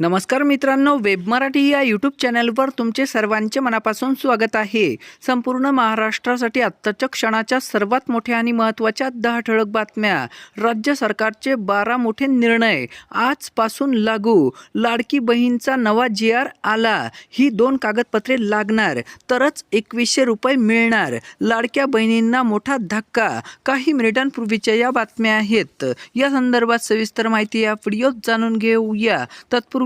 नमस्कार मित्रांनो वेब मराठी या यूट्यूब चॅनलवर तुमचे सर्वांचे मनापासून स्वागत आहे. संपूर्ण महाराष्ट्रासाठी आत्ताच्या क्षणाच्या सर्वात मोठ्या आणि महत्त्वाच्या दहा ठळक बातम्या. राज्य सरकारचे बारा मोठे निर्णय आजपासून लागू. लाडकी बहीणचा नवा जी आर आला. ही दोन कागदपत्रे लागणार. तरच एकवीसशे रुपये मिळणार. लाडक्या बहिणींना मोठा धक्का. काही मिनिटांपूर्वीच्या या बातम्या आहेत. या संदर्भात सविस्तर माहिती या व्हिडिओत जाणून घेऊया. तत्पूर्वी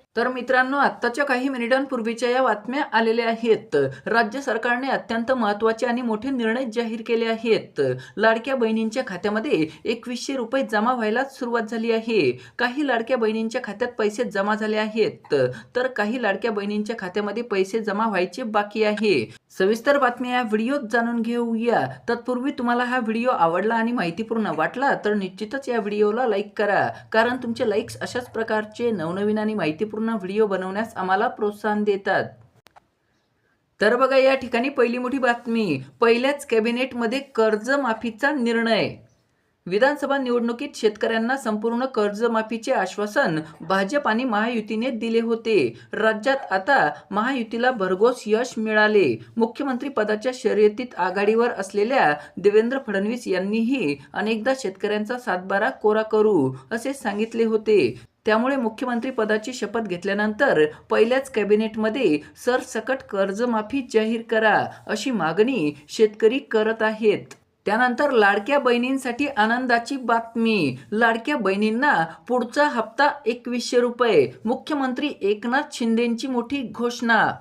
तर मित्रांनो आत्ताच्या काही मिनिटांपूर्वीच्या या बातम्या आलेल्या आहेत. राज्य सरकारने अत्यंत महत्त्वाचे आणि मोठे निर्णय जाहीर केले आहेत. लाडक्या बहिणींच्या खात्यामध्ये एकवीसशे रुपये जमा व्हायला सुरुवात झाली आहे. काही लाडक्या बहिणींच्या खात्यात पैसे जमा झाले आहेत. तर काही लाडक्या बहिणींच्या खात्यामध्ये पैसे जमा व्हायचे बाकी आहे. सविस्तर बातम्या या व्हिडिओत जाणून घेऊया. तत्पूर्वी तुम्हाला हा व्हिडिओ आवडला आणि माहितीपूर्ण वाटला तर निश्चितच या व्हिडिओला लाईक करा. कारण तुमचे लाईक्स अशाच प्रकारचे नवनवीन आणि माहितीपूर्ण व्हिडिओ बनवण्यास आम्हाला प्रोत्साहन देतात. तर बघा या ठिकाणी पहिली मोठी बातमी. पहिल्याच कॅबिनेटमध्ये कर्जमाफीचा निर्णय. विधानसभा निवडणुकीत शेतकऱ्यांना संपूर्ण कर्जमाफीचे आश्वासन भाजप आणि महायुतीने दिले होते. राज्यात आता महायुतीला भरघोस यश मिळाले. मुख्यमंत्री पदाच्या शर्यतीत आघाडीवर असलेल्या देवेंद्र फडणवीस यांनीही अनेकदा शेतकऱ्यांचा सातबारा कोरा करू असे सांगितले होते. त्यामुळे मुख्यमंत्री पदाची शपथ घेतल्यानंतर पहिल्याच कॅबिनेटमध्ये सरसकट कर्जमाफी जाहीर करा अशी मागणी शेतकरी करत आहेत. त्यानंतर लाडक्या बहिणींसाठी आनंदाची बातमी. लाडक्या बहिणींना पुढचा हप्ता एकवीसशे रुपये. मुख्यमंत्री एकनाथ शिंदेंची मोठी घोषणा.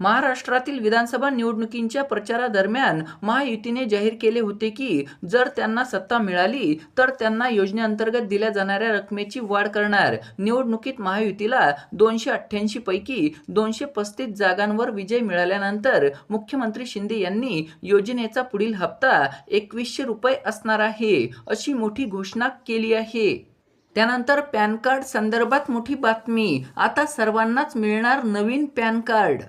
महाराष्ट्रातील विधानसभा निवडणुकींच्या प्रचारादरम्यान महायुतीने जाहीर केले होते की जर त्यांना सत्ता मिळाली तर त्यांना योजनेअंतर्गत दिल्या जाणाऱ्या रकमेची वाढ करणार. निवडणुकीत महायुतीला दोनशे अठ्ठ्याऐंशी पैकी दोनशे पस्तीस जागांवर विजय मिळाल्यानंतर मुख्यमंत्री शिंदे यांनी योजनेचा पुढील हप्ता एकवीसशे रुपये असणार आहे अशी मोठी घोषणा केली आहे. त्यानंतर पॅन कार्ड संदर्भात मोठी बातमी. आता सर्वांनाच मिळणार नवीन पॅन कार्ड.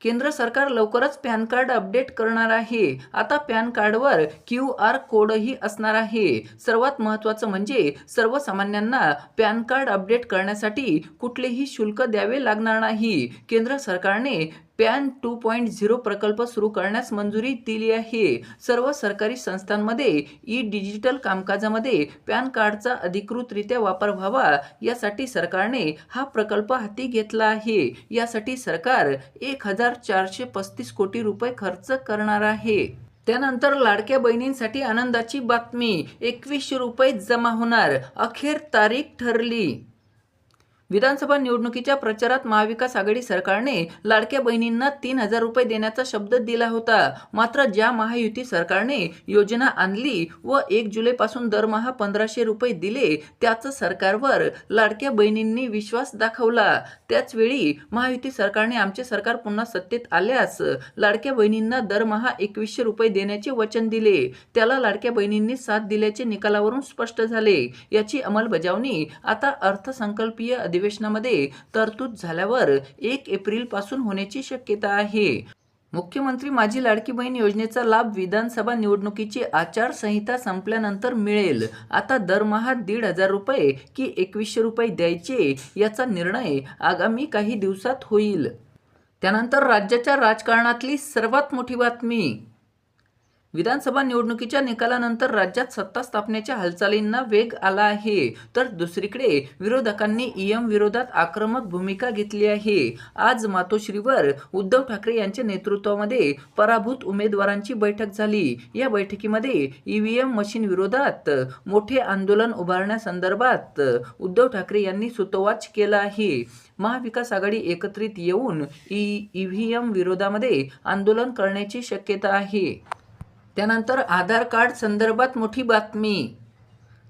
केंद्र सरकार लवकरच पॅन कार्ड अपडेट करणार आहे. आता पॅन कार्डवर क्यू आर कोडही असणार आहे. सर्वात महत्त्वाचं म्हणजे सर्वसामान्यांना पॅन कार्ड अपडेट करण्यासाठी कुठलेही शुल्क द्यावे लागणार नाही. केंद्र सरकारने पॅन टू पॉईंट झिरो प्रकल्प सुरू करण्यास मंजुरी दिली आहे. सर्व सरकारी संस्थांमध्ये ई डिजिटल कामकाजामध्ये पॅन कार्डचा अधिकृतरित्या वापर व्हावा यासाठी सरकारने हा प्रकल्प हाती घेतला आहे. यासाठी सरकार एक हजार चारशे पस्तीस कोटी रुपये खर्च करणार आहे. त्यानंतर लाडक्या बहिणींसाठी आनंदाची बातमी एकवीसशे रुपये जमा होणार अखेर तारीख ठरली. विधानसभा निवडणुकीच्या प्रचारात महाविकास आघाडी सरकारने लाडक्या बहिणींना तीन हजार रुपये देण्याचा शब्द दिला होता. मात्र ज्या महायुती सरकारने योजना आणली व एक जुलैपासून दरमहा पंधराशे रुपये दिले त्याच सरकारवर लाडक्या बहिणींनी विश्वास दाखवला. त्याचवेळी महायुती सरकारने आमचे सरकार पुन्हा सत्तेत आल्यास लाडक्या बहिणींना दरमहा एकवीसशे रुपये देण्याचे वचन दिले. त्याला लाडक्या बहिणींनी साथ दिल्याचे निकालावरून स्पष्ट झाले. याची अंमलबजावणी आता अर्थसंकल्पीय अधिवेशनामध्ये तरतूद झाल्यावर एक एप्रिलपासून होण्याची शक्यता आहे. मुख्यमंत्री माझी लाडकी बहीण योजनेचा लाभ विधानसभा निवडणुकीची आचारसंहिता संपल्यानंतर मिळेल. आता दरमहा दीड हजार रुपये की एकवीसशे रुपये द्यायचे याचा निर्णय आगामी काही दिवसात होईल. त्यानंतर राज्याच्या राजकारणातली सर्वात मोठी बातमी. विधानसभा निवडणुकीच्या निकालानंतर राज्यात सत्ता स्थापनेच्या हालचालींना वेग आला आहे. तर दुसरीकडे विरोधकांनी ईएम विरोधात आक्रमक भूमिका घेतली आहे. आज मातोश्रीवर उद्धव ठाकरे यांच्या नेतृत्वामध्ये पराभूत उमेदवारांची बैठक झाली. या बैठकीमध्ये ईव्हीएम मशीन विरोधात मोठे आंदोलन उभारण्यासंदर्भात उद्धव ठाकरे यांनी सुतोवाच केला आहे. महाविकास आघाडी एकत्रित येऊन ई ईव्हीएम विरोधामध्ये आंदोलन करण्याची शक्यता आहे. त्यानंतर आधार कार्ड संदर्भात मोठी बातमी.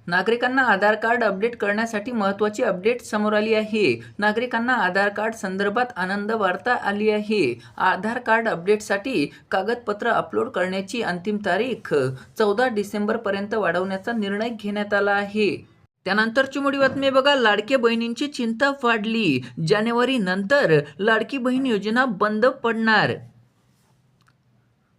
नागरिकांना आधार कार्ड अपडेट करण्यासाठी महत्त्वाची अपडेट समोर आली आहे. नागरिकांना आधार कार्ड संदर्भात आनंद वार्ता आली आहे. आधार कार्ड अपडेटसाठी कागदपत्र अपलोड करण्याची अंतिम तारीख चौदा डिसेंबरपर्यंत वाढवण्याचा निर्णय घेण्यात आला आहे. त्यानंतरची मोठी बातमी बघा. लाडक्या बहिणींची चिंता वाढली. जानेवारी नंतर लाडकी बहीण योजना बंद पडणार.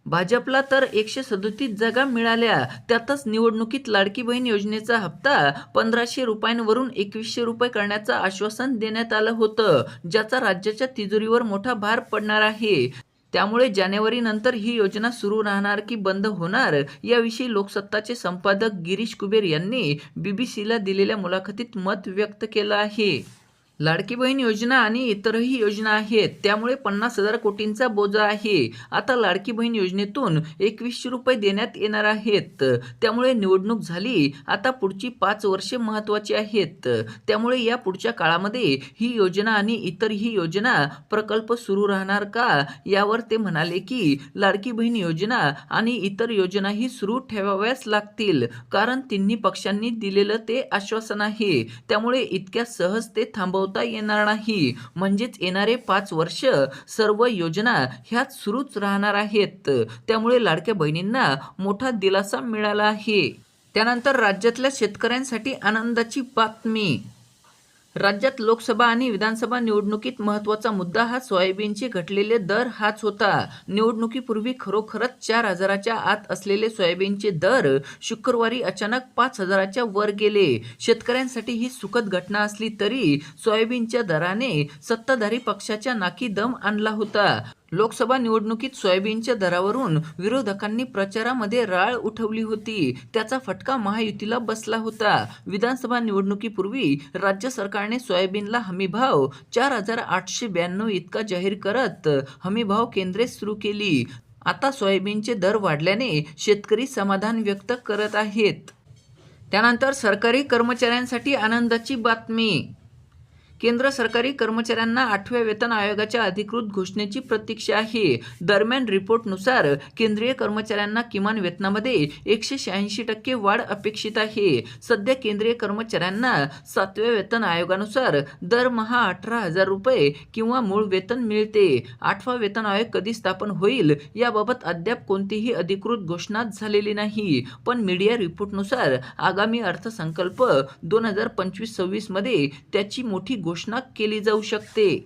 भाजपला तर एकशे सदोतीस जागा मिळाल्या. त्यातच निवडणुकीत लाडकी बहीण योजनेचा हप्ता पंधराशे रुपयांवरून एकवीसशे रुपये करण्याचं आश्वासन देण्यात आलं होतं ज्याचा राज्याच्या तिजोरीवर मोठा भार पडणार आहे. त्यामुळे जानेवारी नंतर ही योजना सुरू राहणार की बंद होणार याविषयी लोकसत्ताचे संपादक गिरीश कुबेर यांनी बीबीसीला दिलेल्या मुलाखतीत मत व्यक्त केलं आहे. लाडकी बहीण योजना आणि इतरही योजना आहेत. त्यामुळे पन्नास हजार कोटींचा बोजा आहे. आता लाडकी बहीण योजनेतून एकवीसशे रुपये देण्यात येणार आहेत. त्यामुळे निवडणूक झाली. आता पुढची पाच वर्षे महत्त्वाची आहेत. त्यामुळे या पुढच्या काळामध्ये ही योजना आणि इतरही योजना प्रकल्प सुरू राहणार का? यावर ते म्हणाले की लाडकी बहीण योजना आणि इतर योजनाही सुरू ठेवाव्याच लागतील. कारण तिन्ही पक्षांनी दिलेलं ते आश्वासन आहे. त्यामुळे इतक्या सहज ते थांबव थांबवता येणार नाही. म्हणजेच येणारे पाच वर्ष सर्व योजना ह्यात सुरूच राहणार आहेत. त्यामुळे लाडक्या बहिणींना मोठा दिलासा मिळाला आहे. त्यानंतर राज्यातल्या शेतकऱ्यांसाठी आनंदाची बातमी. राज्यात लोकसभा आणि विधानसभा निवडणुकीत महत्त्वाचा मुद्दा हा सोयाबीनचे घटलेले दर हाच होता. निवडणुकीपूर्वी खरोखरच चार हजाराच्या आत असलेले सोयाबीनचे दर शुक्रवारी अचानक पाच हजाराच्या वर गेले. शेतकऱ्यांसाठी ही सुखद घटना असली तरी सोयाबीनच्या दराने सत्ताधारी पक्षाच्या नाकी दम आणला होता. लोकसभा निवडणुकीत सोयाबीनच्या दरावरून विरोधकांनी प्रचारामध्ये राळ उठवली होती. त्याचा फटका महायुतीला बसला होता. विधानसभा निवडणुकीपूर्वी राज्य सरकारने सोयाबीनला हमीभाव चार हजार आठशे ब्याण्णव इतका जाहीर करत हमीभाव केंद्रे सुरू केली. आता सोयाबीनचे दर वाढल्याने शेतकरी समाधान व्यक्त करत आहेत. त्यानंतर सरकारी कर्मचाऱ्यांसाठी आनंदाची बातमी. केंद्र सरकारी कर्मचाऱ्यांना आठव्या वेतन आयोगाच्या अधिकृत घोषणेची प्रतीक्षा आहे. दरम्यान रिपोर्टनुसार केंद्रीय कर्मचाऱ्यांना किमान वेतनामध्ये एकशे शहाऐंशी टक्के वाढ अपेक्षित आहे. सध्या केंद्रीय कर्मचाऱ्यांना सातव्या वेतन आयोगानुसार दरमहा अठरा हजार रुपये किंवा मूळ वेतन मिळते. आठवा वेतन आयोग कधी स्थापन होईल याबाबत अद्याप कोणतीही अधिकृत घोषणा झालेली नाही. पण मीडिया रिपोर्टनुसार आगामी अर्थसंकल्प दोन हजार पंचवीस सव्वीसमध्ये त्याची मोठी घोषणा केली जाऊ शकते.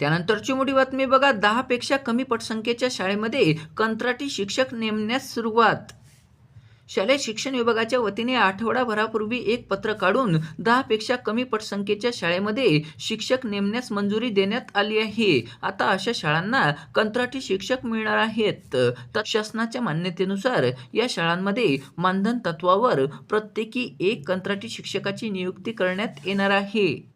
त्यानंतरची मोठी बातमी बघा दहापेक्षा कमी पटसंख्येच्या शाळेमध्ये कंत्राटी शिक्षक नेमण्यास सुरुवात. शालेय शिक्षण विभागाच्या वतीने आठवडाभरापूर्वी एक पत्र काढून दहापेक्षा कमी पटसंख्येच्या शाळेमध्ये शिक्षक नेमण्यास मंजुरी देण्यात आली आहे. आता अशा शाळांना कंत्राटी शिक्षक मिळणार आहेत. तर शासनाच्या मान्यतेनुसार या शाळांमध्ये मानधन तत्वावर प्रत्येकी एक कंत्राटी शिक्षकाची नियुक्ती करण्यात येणार आहे.